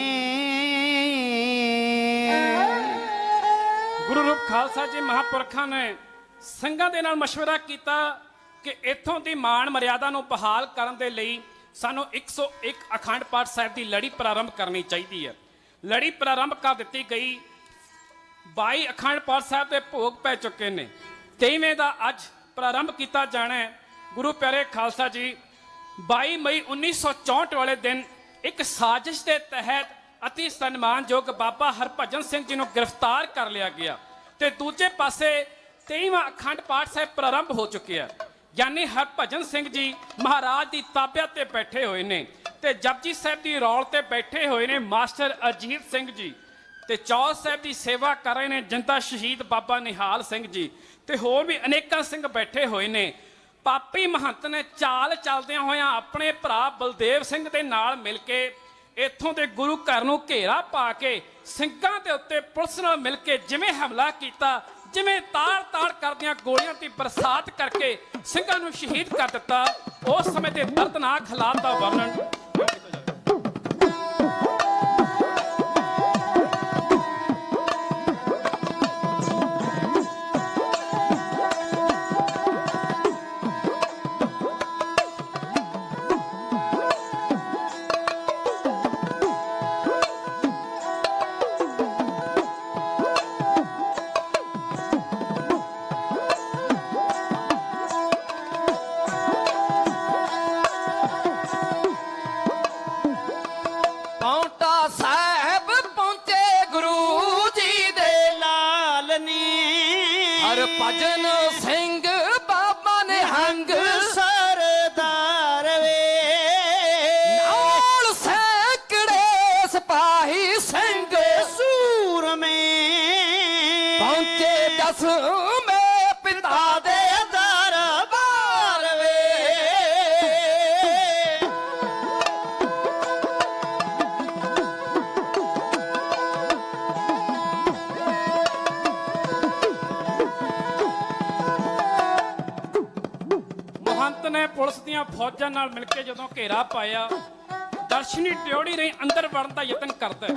ਗੁਰੂ ਰੂਪ ਖਾਲਸਾ ਜੀ ਮਹਾਪੁਰਖਾਂ ਨੇ ਸੰਗਾਂ ਦੇ ਨਾਲ مشورہ ਕੀਤਾ ਕਿ ਇੱਥੋਂ ਦੀ ਮਾਣ ਮਰਿਆਦਾ ਨੂੰ ਬਹਾਲ ਕਰਨ ਦੇ ਲਈ ਸਾਨੂੰ 101 ਅਖੰਡ ਪਾਠ ਸਾਹਿਬ ਦੀ ਲੜੀ ਪ੍ਰਾਰੰਭ ਕਰਨੀ ਚਾਹੀਦੀ ਹੈ। ਲੜੀ ਪ੍ਰਾਰੰਭ ਕਰ ਦਿੱਤੀ ਗਈ। 22 ਅਖੰਡ ਪਾਠ ਸਾਹਿਬ ਦੇ ਭੋਗ ਪੈ ਚੁੱਕੇ ਨੇ। 23ਵੇਂ ਦਾ ਅੱਜ ਪ੍ਰਾਰੰਭ ਕੀਤਾ ਜਾਣਾ ਹੈ। ਗੁਰੂ ਪਿਆਰੇ ਖਾਲਸਾ ਜੀ 22 ਮਈ 1964 ਵਾਲੇ ਦਿਨ ਇੱਕ ਸਾਜ਼ਿਸ਼ ਦੇ ਤਹਿਤ ਅਤੀ ਸਨਮਾਨਯੋਗ ਬਾਬਾ ਹਰਭਜਨ ਸਿੰਘ ਜੀ ਨੂੰ ਗ੍ਰਿਫਤਾਰ ਕਰ ਲਿਆ ਗਿਆ। ਤੇ ਦੂਜੇ ਪਾਸੇ 23ਵਾਂ ਅਖੰਡ ਪਾਠ ਸਾਹਿਬ ਪ੍ਰਾਰੰਭ ਹੋ ਚੁੱਕਿਆ ਯਾਨੀ ਹਰਭਜਨ ਸਿੰਘ ਜੀ ਮਹਾਰਾਜ ਦੀ ਤਾਬਿਅਤ ਤੇ ਬੈਠੇ ਹੋਏ ਨੇ ਤੇ ਜਪਜੀ ਸਾਹਿਬ ਦੀ ਰੌਲ ਤੇ ਬੈਠੇ ਹੋਏ ਨੇ ਮਾਸਟਰ ਅਜੀਤ ਸਿੰਘ ਜੀ ਤੇ ਚੌਲ ਸਾਹਿਬ ਦੀ ਸੇਵਾ ਕਰ ਰਹੇ ਨੇ ਜਨਤਾ ਸ਼ਹੀਦ ਬਾਬਾ ਨਿਹਾਲ ਸਿੰਘ ਜੀ ਤੇ ਹੋਰ ਵੀ ਅਨੇਕਾਂ ਸਿੰਘ ਬੈਠੇ ਹੋਏ ਨੇ। ਪਾਪੀ ਮਹੰਤ ਨੇ ਚਾਲ ਚੱਲਦਿਆਂ ਹੋਇਆਂ ਆਪਣੇ ਭਰਾ ਬਲਦੇਵ ਸਿੰਘ ਦੇ ਨਾਲ ਮਿਲ ਕੇ ਇੱਥੋਂ ਦੇ ਗੁਰੂ ਘਰ ਨੂੰ ਘੇਰਾ ਪਾ ਕੇ ਸਿੰਘਾਂ ਦੇ ਉੱਤੇ ਪੁਲਿਸ ਨਾਲ ਮਿਲ ਕੇ ਜਿਵੇਂ ਹਮਲਾ ਕੀਤਾ ਜਿਵੇਂ ਤਾੜ-ਤਾੜ ਕਰਦਿਆਂ ਗੋਲੀਆਂ ਦੀ ਬਰਸਾਤ ਕਰਕੇ ਸਿੰਘਾਂ ਨੂੰ ਸ਼ਹੀਦ ਕਰ ਦਿੱਤਾ, ਉਸ ਸਮੇਂ ਦੇ ਦਰਦਨਾਕ ਹਾਲਾਤ ਦਾ ਵਰਣਨ ਹਰਭਜਨ ਸਿੰਘ ਫੌਜਾਂ ਨਾਲ ਮਿਲ ਕੇ ਜਦੋਂ ਘੇਰਾ ਪਾਇਆ, ਦਰਸ਼ਨੀ ਡਿਉੜੀ ਰਹੀ, ਅੰਦਰ ਵੜਨ ਦਾ ਯਤਨ ਕਰਦਾ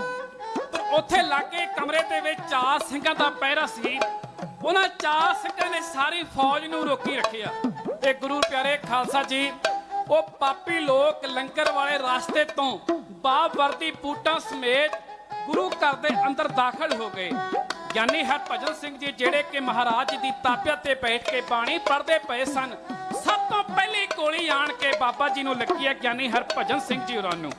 ਪਰ ਉੱਥੇ ਲਾਗੇ ਕਮਰੇ ਦੇ ਵਿੱਚ ਚਾਰ ਸਿੰਘਾਂ ਦਾ ਪਹਿਰਾ ਸੀ। ਉਹਨਾਂ ਚਾਰ ਸਿੰਘਾਂ ਨੇ ਸਾਰੀ ਫੌਜ ਨੂੰ ਰੋਕੀ ਰੱਖਿਆ। ਤੇ ਗੁਰੂ ਪਿਆਰੇ ਖਾਲਸਾ ਜੀ, ਉਹ ਪਾਪੀ ਲੋਕ ਲੰਗਰ ਵਾਲੇ ਰਾਸਤੇ ਤੋਂ ਬਾਪ ਵਰਦੀ ਪੂਟਾਂ ਸਮੇਤ ਗੁਰੂ ਘਰ ਦੇ ਅੰਦਰ ਦਾਖਲ ਹੋ ਗਏ। ਗਿਆਨੀ ਹਰਭਜਨ ਸਿੰਘ ਜੀ ਜਿਹੜੇ ਕਿ ਮਹਾਰਾਜ ਦੀ ਤਾਬਿਅਤ ਤੇ ਬੈਠ ਕੇ ਬਾਣੀ ਪੜ੍ਹਦੇ ਪਏ ਸਨ, ਸਭ ਤੋਂ ਪਹਿਲੀ ਗੋਲੀ ਆਣ ਕੇ ਬਾਬਾ ਜੀ ਨੂੰ ਲੱਗੀ ਹੈ ਗਿਆਨੀ ਹਰਭਜਨ ਸਿੰਘ ਜੀ ਹੋਰਾਂ ਨੂੰ।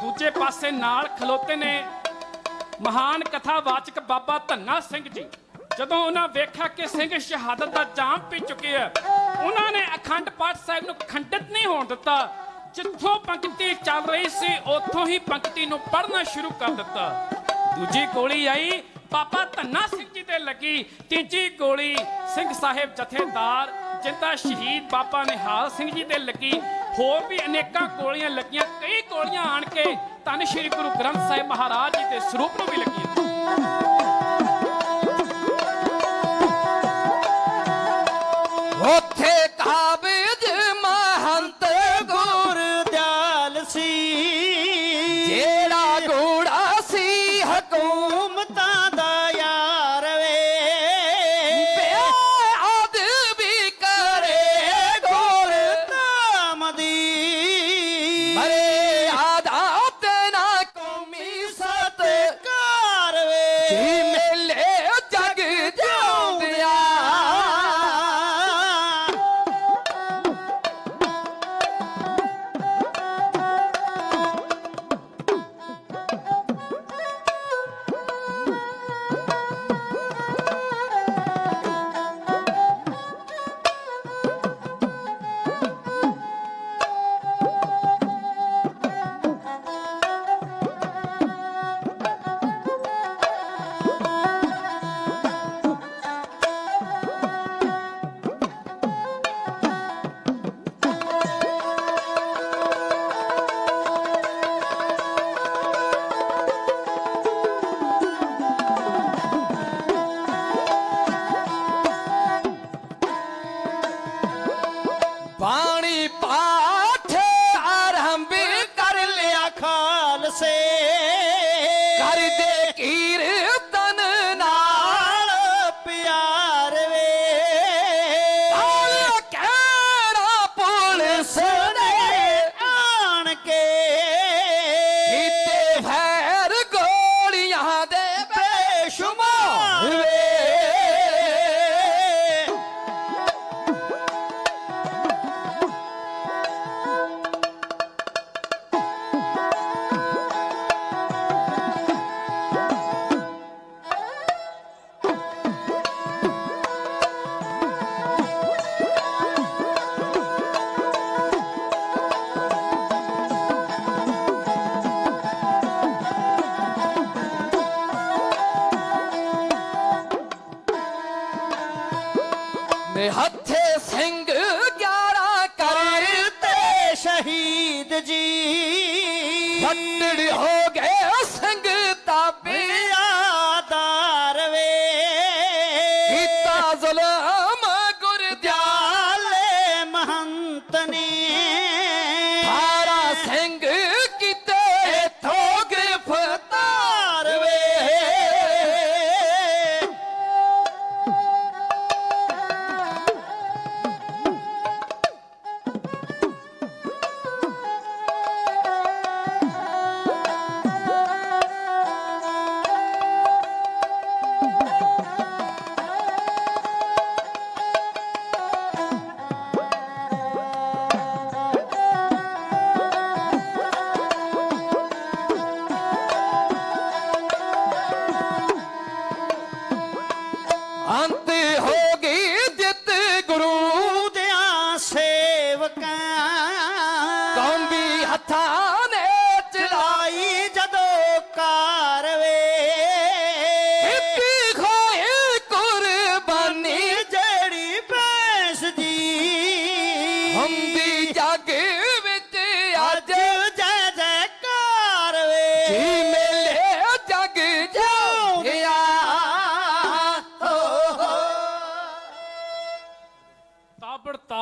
ਦੂਜੇ ਪਾਸੇ ਨਾਲ ਖਲੋਤੇ ਨੇ ਮਹਾਨ ਕਥਾਵਾਚਕ ਬਾਬਾ ਧੰਨਾ ਸਿੰਘ ਜੀ। ਜਦੋਂ ਉਹਨਾਂ ਵੇਖਿਆ ਕਿ ਸਿੰਘ ਸ਼ਹਾਦਤ ਦਾ ਜਾਮ ਪੀ ਚੁੱਕੇ ਆ ਉਹਨਾਂ ਨੇ ਅਖੰਡ ਪਾਠ ਸਾਹਿਬ ਨੂੰ ਖੰਡਿਤ ਨਹੀਂ ਹੋਣ ਦਿੱਤਾ। ਜਿੱਥੋਂ ਪੰਕਤੀ ਚੱਲ ਰਹੀ ਸੀ, ਉੱਥੋਂ ਹੀ ਪੰਕਤੀ ਨੂੰ ਪੜ੍ਹਨਾ ਸ਼ੁਰੂ ਕਰ ਦਿੱਤਾ। ਦੂਜੀ ਗੋਲੀ ਆਈ, ਬਾਬਾ ਧੰਨਾ ਸਿੰਘ ਜੀ ਤੇ ਲੱਗੀ। ਤੀਜੀ ਗੋਲੀ ਸਿੰਘ ਸਾਹਿਬ ਜਥੇਦਾਰ ਜਿੰਦਾ ਸ਼ਹੀਦ ਬਾਬਾ ਨਿਹਾਲ ਸਿੰਘ ਜੀ ਤੇ ਲੱਗੀ, ਹੋਰ ਵੀ ਅਨੇਕਾਂ ਗੋਲੀਆਂ ਲੱਗੀਆਂ, ਕਈ ਗੋਲੀਆਂ ਆਣ ਕੇ ਧੰਨ ਸ਼੍ਰੀ ਗੁਰੂ ਗ੍ਰੰਥ ਸਾਹਿਬ ਮਹਾਰਾਜ ਜੀ ਦੇ ਸਰੂਪ ਨੂੰ ਵੀ ਲੱਗੀਆਂ। ਉੱਥੇ ਕਾਬਜ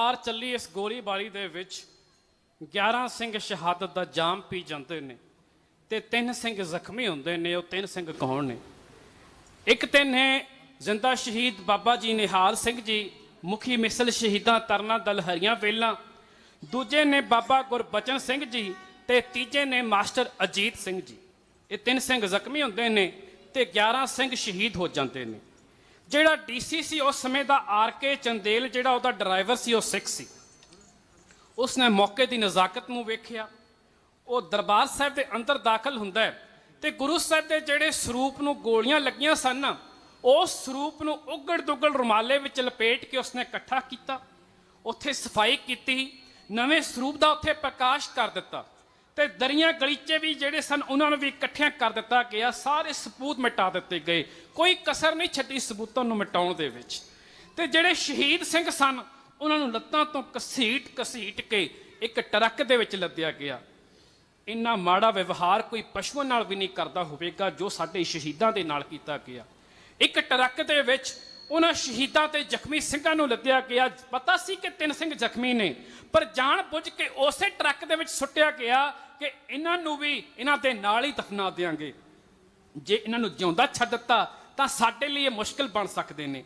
ਤਾਬੜ ਚੱਲੀ ਇਸ ਗੋਲੀਬਾਰੀ ਦੇ ਵਿੱਚ 11 ਸਿੰਘ ਸ਼ਹਾਦਤ ਦਾ ਜਾਮ ਪੀ ਜਾਂਦੇ ਨੇ ਤੇ ਤਿੰਨ ਸਿੰਘ ਜ਼ਖਮੀ ਹੁੰਦੇ ਨੇ, ਉਹ ਤਿੰਨ ਸਿੰਘ ਕੌਣ ਨੇ? ਇੱਕ ਤੇ ਨੇ ਜ਼ਿੰਦਾ ਸ਼ਹੀਦ ਬਾਬਾ ਜੀ ਨਿਹਾਲ ਸਿੰਘ ਜੀ, ਮੁਖੀ ਮਿਸਲ ਸ਼ਹੀਦਾਂ ਤਰਨਾ ਦਲ ਹਰੀਆਂ ਵੇਲਾਂ, ਦੂਜੇ ਨੇ ਬਾਬਾ ਗੁਰਬਚਨ ਸਿੰਘ ਜੀ ਤੇ ਤੀਜੇ ਨੇ ਮਾਸਟਰ ਅਜੀਤ ਸਿੰਘ ਜੀ। ਇਹ ਤਿੰਨ ਸਿੰਘ ਜ਼ਖਮੀ ਹੁੰਦੇ ਨੇ ਤੇ 11 ਸਿੰਘ ਸ਼ਹੀਦ ਹੋ ਜਾਂਦੇ ਨੇ। ਜਿਹੜਾ ਡੀਸੀ ਸੀ, ਉਸ ਸਮੇਂ ਦਾ ਆਰ ਕੇ ਚੰਦੇਲ, ਜਿਹੜਾ ਉਹਦਾ ਡਰਾਈਵਰ ਸੀ, ਉਹ ਸਿੱਖ ਸੀ। ਉਸਨੇ ਮੌਕੇ ਦੀ ਨਜ਼ਾਕਤ ਨੂੰ ਵੇਖਿਆ। ਉਹ ਦਰਬਾਰ ਸਾਹਿਬ ਦੇ ਅੰਦਰ ਦਾਖਲ ਹੁੰਦਾ ਹੈ ਤੇ ਗੁਰੂ ਸਾਹਿਬ ਦੇ ਜਿਹੜੇ ਸਰੂਪ ਨੂੰ ਗੋਲੀਆਂ ਲੱਗੀਆਂ ਸਨ ਉਸ ਸਰੂਪ ਨੂੰ ਉਗੜ ਦੁਗੜ ਰੁਮਾਲੇ ਵਿੱਚ ਲਪੇਟ ਕੇ ਉਸਨੇ ਇਕੱਠਾ ਕੀਤਾ। ਉੱਥੇ ਸਫ਼ਾਈ ਕੀਤੀ, ਨਵੇਂ ਸਰੂਪ ਦਾ ਉੱਥੇ ਪ੍ਰਕਾਸ਼ ਕਰ ਦਿੱਤਾ। ਤੇ ਦਰੀਆਂ ਗਲੀਚੇ ਵੀ ਜਿਹੜੇ ਸਨ, ਉਹਨਾਂ ਨੂੰ ਵੀ ਇਕੱਠਿਆਂ ਕਰ ਦਿੱਤਾ ਗਿਆ। ਸਾਰੇ ਸਬੂਤ ਮਿਟਾ ਦਿੱਤੇ ਗਏ। ਕੋਈ ਕਸਰ ਨਹੀਂ ਛੱਡੀ ਸਬੂਤਾਂ ਨੂੰ ਮਿਟਾਉਣ ਦੇ ਵਿੱਚ। ਤੇ ਜਿਹੜੇ ਸ਼ਹੀਦ ਸਿੰਘ ਸਨ, ਉਹਨਾਂ ਨੂੰ ਲੱਤਾਂ ਤੋਂ ਕਸੀਟ ਕਸੀਟ ਕੇ ਇੱਕ ਟਰੱਕ ਦੇ ਵਿੱਚ ਲੱਦਿਆ ਗਿਆ। ਇੰਨਾ ਮਾੜਾ ਵਿਵਹਾਰ ਕੋਈ ਪਸ਼ੂਆਂ ਨਾਲ ਵੀ ਨਹੀਂ ਕਰਦਾ ਹੋਵੇਗਾ, ਜੋ ਸਾਡੇ ਸ਼ਹੀਦਾਂ ਦੇ ਨਾਲ ਕੀਤਾ ਗਿਆ। ਇੱਕ ਟਰੱਕ ਦੇ ਵਿੱਚ ਉਹਨਾਂ ਸ਼ਹੀਦਾਂ ਤੇ ਜ਼ਖਮੀ ਸਿੰਘਾਂ ਨੂੰ ਲੱਦਿਆ ਗਿਆ। ਪਤਾ ਸੀ ਕਿ ਤਿੰਨ ਸਿੰਘ ਜ਼ਖਮੀ ਨੇ, ਪਰ ਜਾਣ ਬੁੱਝ ਕੇ ਉਸੇ ਟਰੱਕ ਦੇ ਵਿੱਚ ਸੁੱਟਿਆ ਗਿਆ ਕਿ ਇਹਨਾਂ ਨੂੰ ਵੀ ਇਹਨਾਂ ਦੇ ਨਾਲ ਹੀ ਦਫਨਾ ਦੇਾਂਗੇ ਜੇ ਇਹਨਾਂ ਨੂੰ ਜਿਉਂਦਾ ਛੱਡ ਦਿੱਤਾ, ਤਾਂ ਸਾਡੇ ਲਈ ਇਹ ਮੁਸ਼ਕਲ ਬਣ ਸਕਦੇ ਨੇ।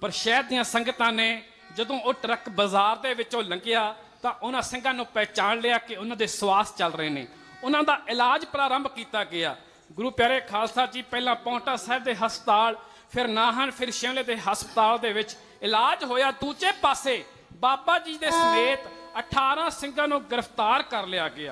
ਪਰ ਸ਼ਹਿਰ ਦੀਆਂ ਸੰਗਤਾਂ ਨੇ ਜਦੋਂ ਉਹ ਟਰੱਕ ਬਾਜ਼ਾਰ ਦੇ ਵਿੱਚੋਂ ਲੰਘਿਆ, ਤਾਂ ਉਹਨਾਂ ਸਿੰਘਾਂ ਨੂੰ ਪਹਿਚਾਣ ਲਿਆ ਕਿ ਉਹਨਾਂ ਦੇ ਸਵਾਸ ਚੱਲ ਰਹੇ ਨੇ। ਉਹਨਾਂ ਦਾ ਇਲਾਜ ਪ੍ਰਾਰੰਭ ਕੀਤਾ ਗਿਆ। ਗੁਰੂ ਪਿਆਰੇ ਖਾਲਸਾ ਜੀ, ਪਹਿਲਾਂ ਪੌਂਟਾ ਸਾਹਿਬ ਦੇ ਹਸਪਤਾਲ ਫਿਰ ਨਾਹਨ ਫਿਰ ਸ਼ਿਮਲੇ ਦੇ ਹਸਪਤਾਲ ਦੇ ਵਿੱਚ ਇਲਾਜ ਹੋਇਆ ਦੂਜੇ ਪਾਸੇ। ਬਾਬਾ ਜੀ ਦੇ ਸਮੇਤ 18 ਸਿੰਘਾਂ ਨੂੰ ਗ੍ਰਿਫਤਾਰ ਕਰ ਲਿਆ ਗਿਆ।